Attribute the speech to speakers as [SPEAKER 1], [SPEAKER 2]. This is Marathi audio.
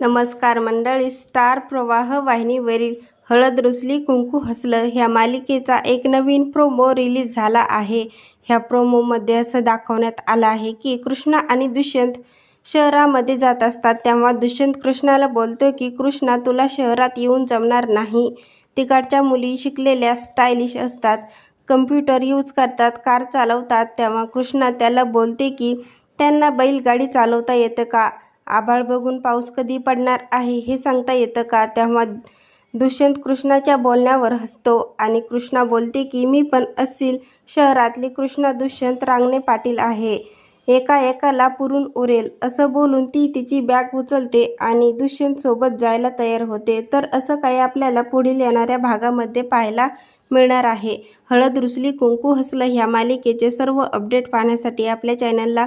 [SPEAKER 1] नमस्कार मंडळी. स्टार प्रवाह वाहिनीवरील हळद रुसली कुंकू हसलं ह्या मालिकेचा एक नवीन प्रोमो रिलीज झाला आहे. ह्या प्रोमोमध्ये असं दाखवण्यात आलं आहे की कृष्णा आणि दुष्यंत शहरामध्ये जात असतात. तेव्हा दुष्यंत कृष्णाला बोलतो की कृष्णा तुला शहरात येऊन जमणार नाही. तिकडच्या मुली शिकलेल्या स्टायलिश असतात. कम्प्युटर यूज करतात कार चालवतात. तेव्हा कृष्णा त्याला बोलते की त्यांना बैलगाडी चालवता येतं का? आभाळ बघून पाऊस कधी पडणार आहे हे सांगता येतं का? तेव्हा दुष्यंत कृष्णाच्या बोलण्यावर हसतो आणि कृष्णा बोलते की मी पण असील शहरातली कृष्णा दुष्यंत रांगणे पाटील आहे. एका एकाला पुरून उरेल. असं बोलून ती तिची बॅग उचलते आणि दुष्यंत सोबत जायला तयार होते. तर असं काही आपल्याला पुढील येणाऱ्या भागामध्ये पाहायला मिळणार आहे. हळद रुसली कुंकू हसलं ह्या मालिकेचे सर्व अपडेट पाहण्यासाठी आपल्या चॅनलला